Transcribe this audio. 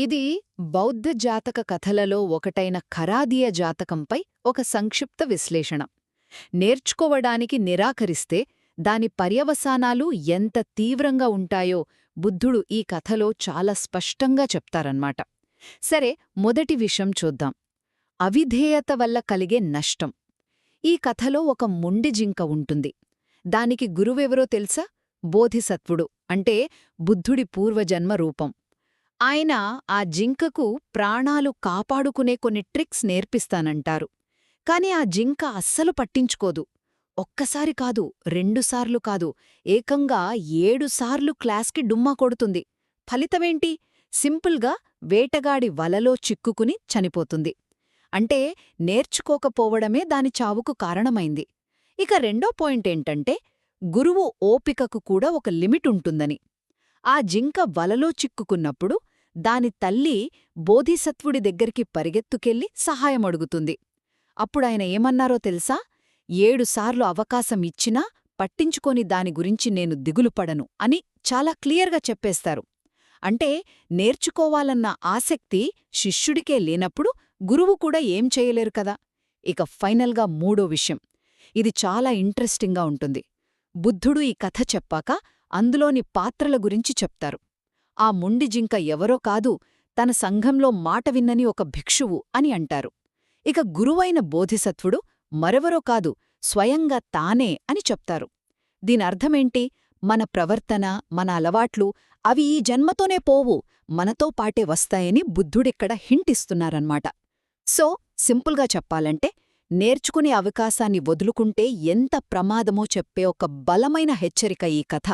ఇది బౌద్ధ జాతక కథలలో ఒకటైన ఖరాదియ జాతకంపై ఒక సంక్షిప్త విశ్లేషణ. నేర్చుకోవడానికి నిరాకరిస్తే దాని పర్యవసానాలు ఎంత తీవ్రంగా ఉంటాయో బుద్ధుడు ఈ కథలో చాలా స్పష్టంగా చెప్తారన్నమాట. సరే మొదటి విషయం చూద్దాం. అవిధేయత వల్ల కలిగే నష్టం. ఈ కథలో ఒక మొండి జింక ఉంటుంది. దానికి గురువెవరో తెలుసా? బోధిసత్వుడు అంటే బుద్ధుడి పూర్వజన్మ రూపం. ఆయన ఆ జింకకు ప్రాణాలు కాపాడుకునే కొన్ని ట్రిక్స్ నేర్పిస్తానంటారు. కాని ఆ జింక అస్సలు పట్టించుకోదు. ఒక్కసారి కాదు రెండుసార్లు కాదు ఏకంగా ఏడుసార్లు క్లాస్కి డుమ్మా కొడుతుంది. ఫలితమేంటి? సింపుల్గా వేటగాడి వలలో చిక్కుకుని చనిపోతుంది. అంటే నేర్చుకోకపోవడమే దాని చావుకు కారణమైంది. ఇక రెండో పాయింటేంటంటే గురువు ఓపికకు కూడా ఒక లిమిట్ ఉంటుందని. ఆ జింక వలలో చిక్కుకున్నప్పుడు దాని తల్లి బోధిసత్వుడి దగ్గరికి పరిగెత్తుకెళ్ళి సహాయమడుగుతుంది అప్పుడాయన ఏమన్నారో తెలుసా? ఏడుసార్లు అవకాశం ఇచ్చినా పట్టించుకొని దాని గురించి నేను దిగులుపడను అని చాలా క్లియర్గా చెప్పేస్తారు. అంటే నేర్చుకోవాలన్న ఆసక్తి శిష్యుడికే లేనప్పుడు గురువు కూడా ఏం చేయలేరు కదా? ఇక ఫైనల్గా మూడో విషయం. ఇది చాలా ఇంట్రెస్టింగ్గా ఉంటుంది. బుద్ధుడు ఈ కథ చెప్పాక అందులోని పాత్రల గురించి చెప్తారు. ఆ ముండి జింక ఎవరో కాదు తన సంఘంలో మాట విన్నని ఒక భిక్షువు అని అంటారు. ఇక గురువైన బోధిసత్వుడు మరెవరో కాదు స్వయంగా తానే అని చెప్తారు. దీనర్థమేంటి మన ప్రవర్తన మన అలవాట్లు అవి ఈ జన్మతోనే పోవు మనతో పాటే వస్తాయని బుద్ధుడిక్కడ హింటిస్తున్నారన్మాట సో సింపుల్గా చెప్పాలంటే నేర్చుకునే అవకాశాన్ని వదులుకుంటే ఎంత ప్రమాదమో చెప్పే ఒక బలమైన హెచ్చరిక ఈ కథ.